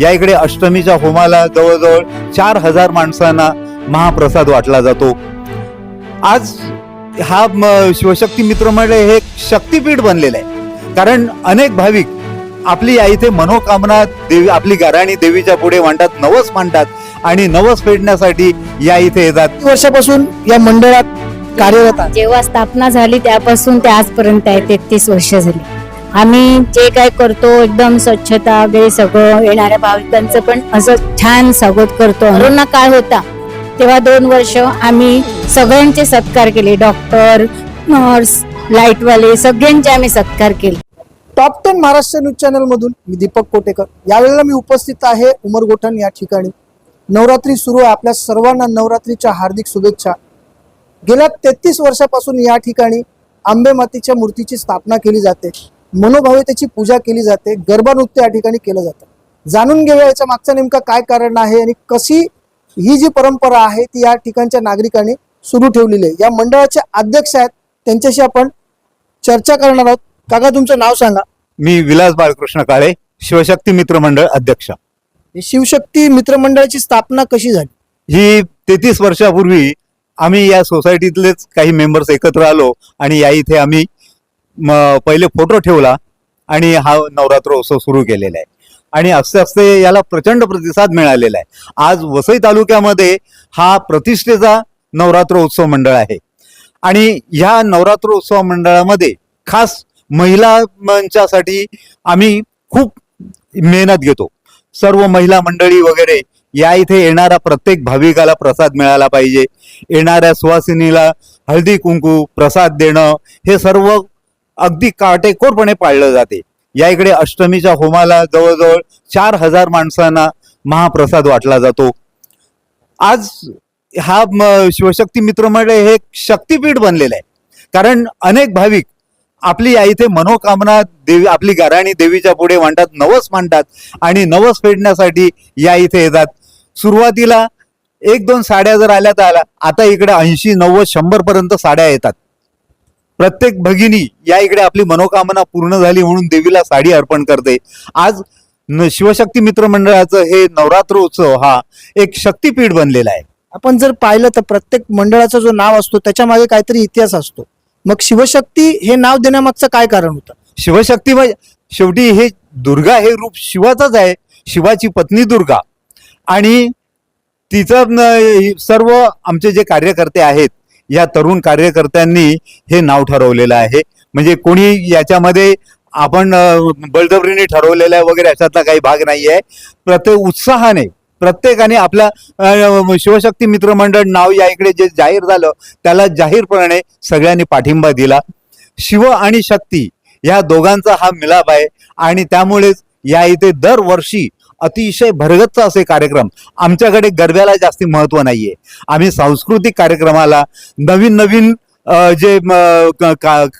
या इकडे अष्टमीच्या होमाला जवळजवळ चार हजार माणसांना महाप्रसाद वाटला जातो. आज हा शिवशक्ती मित्र मंडळ हे एक शक्तीपीठ बनलेलं आहे. कारण अनेक भाविक आपली या इथे मनोकामना देवी आपली गाराणी देवीच्या पुढे मांडतात नवस मांडतात आणि नवस फेडण्यासाठी या इथे येतात. वर्षापासून या मंडळात कार्यरत जेव्हा स्थापना झाली त्यापासून ते आजपर्यंत आहे तेहतीस वर्ष झाली. आम्ही जे काय करतो एकदम स्वच्छता वगैरे सगळं येणाऱ्या भाविकांचं पण असं छान स्वागत करतो. कोरोना काळ होता तेव्हा दोन वर्ष आम्ही सगळ्यांचे सत्कार केले. डॉक्टर नर्स लाईटवाले सगळ्यांचे आम्ही सत्कार केले. Top ten Maharashtra news channel मधून मी दीपक कोटेकर. यावेळेला मी उपस्थित आहे उमरगोठण या ठिकाणी. नवरात्री सुरू आहे. आपल्या सर्वांना नवरात्रीच्या हार्दिक शुभेच्छा. गेल्या तेहतीस वर्षापासून या ठिकाणी आंबे मातीच्या मूर्तीची स्थापना केली जाते. मनोभावितेची पूजा केली जाते गरबा नृत्य या ठिकाणी केलं जातं. जाणून घेऊया याच्या मागचं नेमकं काय कारण आहे आणि कशी ही जी परंपरा आहे ती या ठिकाणच्या नागरिकांनी सुरू ठेवलेली आहे. या मंडळाचे अध्यक्ष आहेत त्यांच्याशी आपण चर्चा करणार आहोत. काका तुमचं नाव सांगा. मी विलास बाळकृष्ण काळे शिवशक्ती मित्र मंडळ अध्यक्ष. शिवशक्ती मित्रमंडळाची स्थापना कशी झाली? ही तेहतीस वर्षापूर्वी आम्ही या सोसायटीतलेच काही मेंबर्स एकत्र आलो आणि या इथे आम्ही पहिले फोटो ठेवला आणि हा नवरात्रोत्सव सुरू केलेला आहे. आणि असते असते याला प्रचंड प्रतिसाद मिळालेला आहे. आज वसई तालुक्यामध्ये हा प्रतिष्ठेचा नवरात्र उत्सव मंडळ आहे. आणि ह्या नवरात्र उत्सव मंडळामध्ये खास महिला मंचासाठी आम्ही खूप मेहनत घेतो. सर्व महिला मंडळी वगैरे या इथे येणाऱ्या प्रत्येक भाविकाला प्रसाद मिळाला पाहिजे. येणाऱ्या सुवासिनीला हळदी कुंकू प्रसाद देणं हे सर्व अगदी काटेकोरपणे पाळलं जाते. या इकडे अष्टमीच्या होमाला जवळजवळ चार हजार माणसांना महाप्रसाद वाटला जातो. आज हा म- शिवशक्ती मित्र मंडळ हे एक शक्तीपीठ बनलेलं आहे. कारण अनेक भाविक आपली या इथे मनोकामना देवी आपली गाराणी देवीच्या पुढे मांडतात नवस मांडतात आणि नवस फेडण्यासाठी या इथे येतात. सुरुवातीला एक दोन साड्या जर आल्या तर आल्या आता इकडे ऐंशी नव्वद शंभर पर्यंत साड्या येतात. प्रत्येक भगिनी या इकडे आपली मनोकामना पूर्ण झाली म्हणून देवीला साडी अर्पण करते. आज शिवशक्ती मित्र मंडळाचं हे नवरात्र उत्सव हा एक शक्तीपीठ बनलेला आहे. आपण जर पाहिलं तर प्रत्येक मंडळाचं जो नाव असतो त्याच्यामागे काहीतरी इतिहास असतो. मग शिवशक्ती हे नाव देण्यामागचं काय कारण होतं? शिवशक्ती म्हणजे शेवटी हे दुर्गा हे रूप शिवाचंच आहे. शिवाची पत्नी दुर्गा. आणि तिचं सर्व आमचे जे कार्यकर्ते आहेत या तरुण कार्यकर्त्यांनी हे नाव ठरवलेलं आहे. म्हणजे कोणी याच्यामध्ये आपण बळजबरीने ठरवलेलं आहे वगैरे अशातला काही भाग नाही आहे प्रत्येक उत्साहाने प्रत्येकाने आपला शिवशक्ती मित्रमंडळ नाव या इकडे जे जाहीर झालं त्याला जाहीरपणे सगळ्यांनी पाठिंबा दिला. शिव आणि शक्ती या दोघांचा हा मिलाप आहे आणि त्यामुळेच या इथे दरवर्षी अतिशय भरगच्च असे कार्यक्रम. आमच्याकडे गरब्याला जास्ती महत्त्व नाहीये. आम्ही सांस्कृतिक कार्यक्रमाला नवीन नवीन जे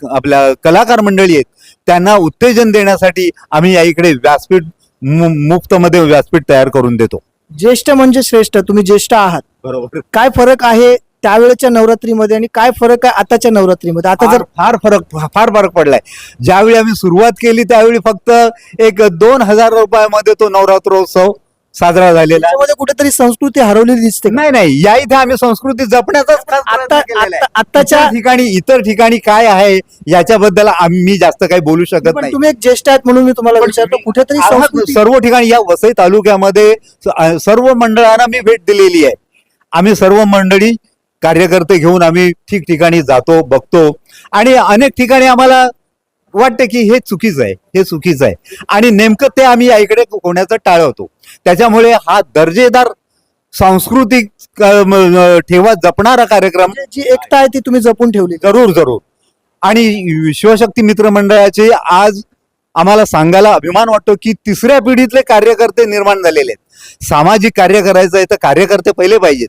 आपल्या कलाकार मंडळी आहेत त्यांना उत्तेजन देण्यासाठी आम्ही या इकडे व्यासपीठ मु- मुफ्तमध्ये व्यासपीठ तयार करून देतो. ज्येष्ठ म्हणजे श्रेष्ठ तुम्ही ज्येष्ठ आहात. बरोबर. काय फरक आहे त्यावेळेच्या नवरात्रीमध्ये आणि काय फरक आहे आताच्या नवरात्रीमध्ये? आता जर फार फरक फार फरक पडलाय. ज्यावेळी आम्ही सुरुवात केली त्यावेळी फक्त एक दोन हजार रुपयामध्ये तो नवरात्रोत्सव साजरा झालेला आहे. त्याच्यामध्ये कुठेतरी संस्कृती हरवलेली दिसते? नाही नाही. या इथे आम्ही संस्कृती जपण्याचाच खास प्रयत्न आता केलेला आहे. आता- आताच्या इतर ठिकाणी इतर ठिकाणी काय आहे याच्याबद्दल आम्ही जास्त काही बोलू शकत पण नाही. तुम्ही एक ज्येष्ठ आहेत म्हणून मी तुम्हाला विचारतो कुठेतरी संस्कृती सर्व ठिकाणी या वसई तालुक्यामध्ये स- अ, सर्व मंडळांना मी भेट दिलेली आहे. आम्ही सर्व मंडळी कार्यकर्ते घेऊन आम्ही ठिकठिकाणी जातो बघतो. आणि अनेक ठिकाणी आम्हाला वाटते की हे चुकीचं आहे हे चुकीचं आहे. आणि नेमकं ते आम्ही या इकडे होण्याचं टाळवतो. त्याच्यामुळे हा दर्जेदार सांस्कृतिक ठेवा जपणारा कार्यक्रम जी एकता आहे ती तुम्ही जपून ठेवली. जरूर जरूर. आणि शिवशक्ती मित्र मंडळाचे आज आम्हाला सांगायला अभिमान वाटतो की तिसऱ्या पिढीतले कार्यकर्ते निर्माण झालेले आहेत. सामाजिक कार्य करायचं आहे तर कार्यकर्ते पहिले पाहिजेत.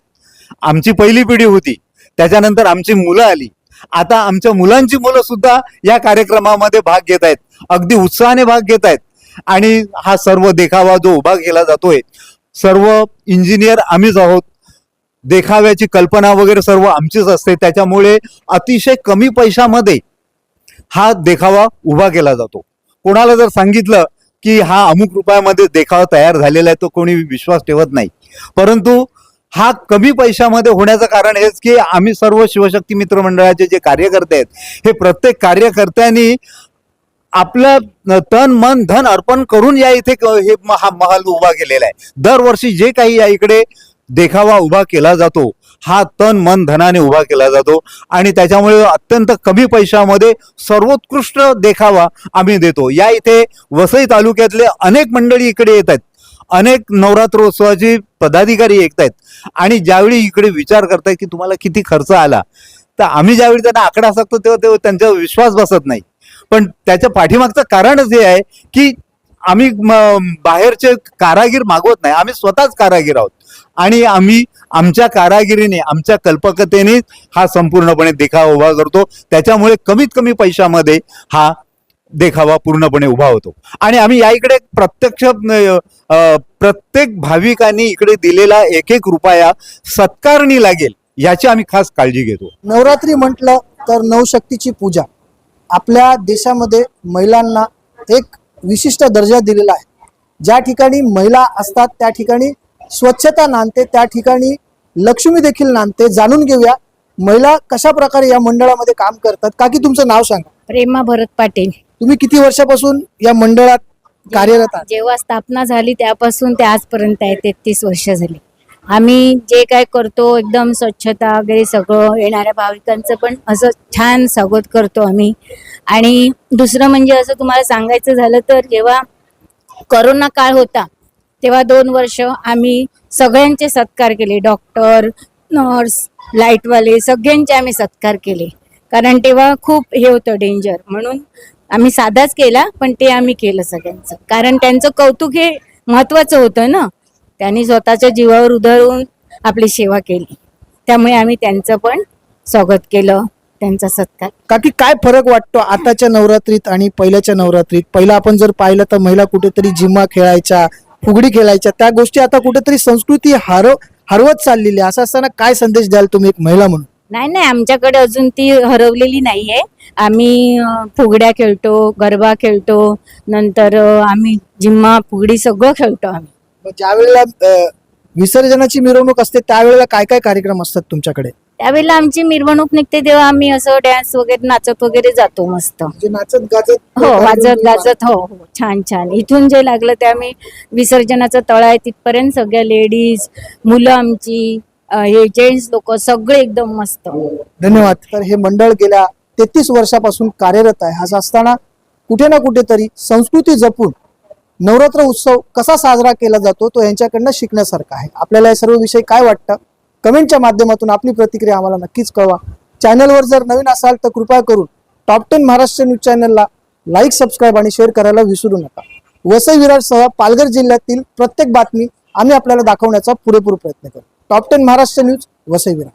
आमची पहिली पिढी होती. त्याच्यानंतर आमची मुलं आली. आता आमच्या मुलांची मुलं सुद्धा या कार्यक्रमामध्ये भाग घेत आहेत. अगदी उत्साहाने भाग घेत आहेत. आणि हा सर्व देखावा जो उभा केला जातोय सर्व इंजिनियर आम्हीच आहोत. देखाव्याची कल्पना वगैरे सर्व आमचीच असते. त्याच्यामुळे अतिशय कमी पैशामध्ये हा देखावा उभा केला जातो. कोणाला जर सांगितलं की हा अमुक रुपयामध्ये देखावा तयार झालेला आहे तो कोणी विश्वास ठेवत नाही. परंतु हा कमी पैशामध्ये होण्याचं कारण हेच की आम्ही सर्व शिवशक्ती मित्र मंडळाचे जे कार्यकर्ते आहेत हे प्रत्येक कार्यकर्त्यांनी आपलं तन मन धन अर्पण करून या इथे क- हे हा महाल उभा केलेला आहे. दरवर्षी जे काही या इकडे देखावा उभा केला जातो हा तन मन धनाने उभा केला जातो आणि त्याच्यामुळे अत्यंत कमी पैशामध्ये सर्वोत्कृष्ट देखावा आम्ही देतो. या इथे वसई तालुक्यातले अनेक मंडळी इकडे येत आहेत. अनेक नवरात्रोत्सवाची पदाधिकारी ऐकतायत. आहेत आणि ज्यावेळी इकडे विचार करतायत की तुम्हाला किती खर्च आला तर आम्ही ज्यावेळी त्यांना आकडा सांगतो तेव्हा तेव्हा त्यांच्यावर विश्वास बसत नाही. पण त्याच्या पाठीमागचं कारणच हे आहे की आम्ही बाहेरचे कारागीर मागवत नाही. आम्ही स्वतःच कारागीर आहोत. आणि आम्ही आमच्या कारागिरीने आमच्या कल्पकतेने हा संपूर्णपणे देखावा उभा करतो. त्याच्यामुळे कमीत कमी पैशामध्ये हा देखावा पूर्णपणे उभा होतो. आणि आम्ही या इकडे प्रत्यक्ष प्रत्येक भाविकांनी इकडे दिलेला एक एक रुपया सत्कारणी लागेल याची आम्ही खास काळजी घेतो. नवरात्री म्हटलं तर नवशक्तीची पूजा. आपल्या देशामध्ये महिलांना एक विशिष्ट दर्जा दिलेला आहे. ज्या ठिकाणी महिला असतात त्या ठिकाणी स्वच्छता नांदते त्या ठिकाणी लक्ष्मी देखील नांदते. जाणून घेऊया महिला कशा प्रकारे या मंडळामध्ये काम करतात? का की तुमचं नाव सांगा. प्रेमा भरत पाटील. तुम्ही किती वर्षापासून या मंडळात कार्यरत आहात? जेव्हा स्थापना झाली त्यापासून ते आजपर्यंत आहे तेहतीस वर्ष झाली. आम्ही जे काय करतो एकदम स्वच्छता वगैरे सगळं येणाऱ्या भाविकांचं पण असं छान स्वागत करतो आम्ही. आणि दुसरं म्हणजे असं तुम्हाला सांगायचं झालं तर जेव्हा करोना काळ होता तेव्हा दोन वर्ष आम्ही सगळ्यांचे सत्कार केले. डॉक्टर नर्स लाईटवाले सगळ्यांचे आम्ही सत्कार केले. कारण तेव्हा खूप हे होतं डेंजर. म्हणून आम्ही साधाच केला पण ते आम्ही केलं सगळ्यांचं. कारण त्यांचं कौतुक हे महत्वाचं होतं ना. त्यांनी स्वतःच्या जीवावर उधळून आपली सेवा केली. त्यामुळे आम्ही त्यांचं पण स्वागत केलं त्यांचा सत्कार. काकी काय फरक वाटतो आताच्या नवरात्रीत आणि पहिल्याच्या नवरात्रीत? पहिला आपण जर पाहिलं तर महिला कुठेतरी जिम्मा खेळायच्या फुगडी खेळायच्या त्या गोष्टी आता कुठेतरी संस्कृती हरव हरवत चाललेली आहे. असं असताना काय संदेश द्याल तुम्ही एक महिला म्हणून? नाही नाही आमच्याकडे अजून ती हरवलेली नाहीये. आम्ही फुगड्या खेळतो गरबा खेळतो नंतर आम्ही जिम्मा फुगडी सगळं खेळतो आम्ही. मग ज्या वेळेला अ, विसर्जनाची मिरवणूक असते त्यावेळेला काय काय कार्यक्रम असतात तुमच्याकडे? त्यावेळेला आमची मिरवणूक निघते तेव्हा आम्ही असं डॅन्स वगैरे नाचत वगैरे जातो मस्त. म्हणजे नाचत गाजत हो वाजत गाजत हो हो छान छान. इथून जे लागलं ते आम्ही विसर्जनाचं तळ आहे तिथपर्यंत सगळ्या लेडीज मुलं आमची हे जेंट्स लोक सगळे एकदम मस्त. धन्यवाद. तर हे मंडळ गेल्या तेहतीस वर्षापासून कार्यरत आहे. आज असताना कुठे ना कुठेतरी संस्कृती जपून नवरात्र उत्सव कसा साजरा केला जातो तो यांच्याकडनं शिकण्यासारखा आहे. आपल्याला हे सर्व विषय काय वाटतं? कमेंटच्या माध्यमातून आपली प्रतिक्रिया आम्हाला नक्कीच कळवा. चॅनलवर जर नवीन असाल तर कृपया करून टॉप टेन महाराष्ट्र न्यूज चॅनलला लाईक सबस्क्राईब आणि शेअर करायला विसरू नका. वसई विरारसह पालघर जिल्ह्यातील प्रत्येक बातमी आम्ही आपल्याला दाखवण्याचा पुरेपूर प्रयत्न करू top ten Maharashtra news Vasai Virar